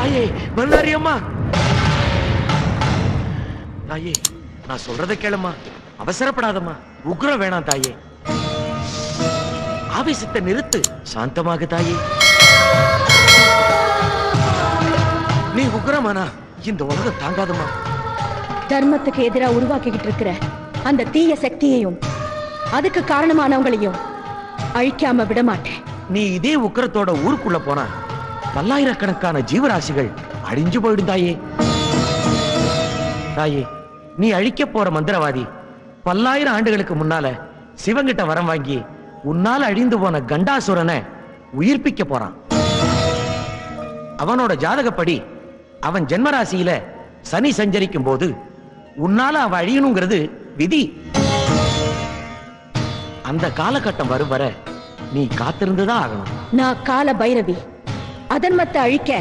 தாயே மல்லாரி அம்மா. தாயே நான் சொல்றத கேளும்மா. அவசரப்படாதம்மா. உக்ரம் வேணாம் தாயே. ஆவேசத்தை நிறுத்து. சாந்தமாக தாயே. நீ உக்ரமானா? இந்த உலகம் தாங்காதம்மா. தர்மத்துக்கு எதிரா உருவாக்கிக்கிட்டு இருக்கிற அந்த தீய சக்தியையும் அதுக்கு காரணமானவங்களையும் அழிக்காம விட மாட்டேன் நீ இதே உக்கிரத்தோட ஊருக்குள்ள போனா பல்லாயிரக்கணக்கான ஜீவராசிகள் அழிஞ்சு போயிடும் தாயே தாயே நீ அழிக்க போற மந்திரவாதி பல்லாயிரம் ஆண்டுகளுக்கு முன்னால சிவங்கிட்ட வரம் வாங்கி உன்னால அழிந்து போன கண்டாசுரனை உயிர்ப்பிக்க போறான். அவனோட ஜாதகப்படி அவன் ஜென்மராசியில சனி சஞ்சரிக்கும் போது உன்னால அவ அழியணுங்கிறது விதி. அந்த காலகட்டம் வரும் வர நீ காத்திருந்துதான் ஆகணும். நான் கால பைரவி அதர்மத்தை அழிக்க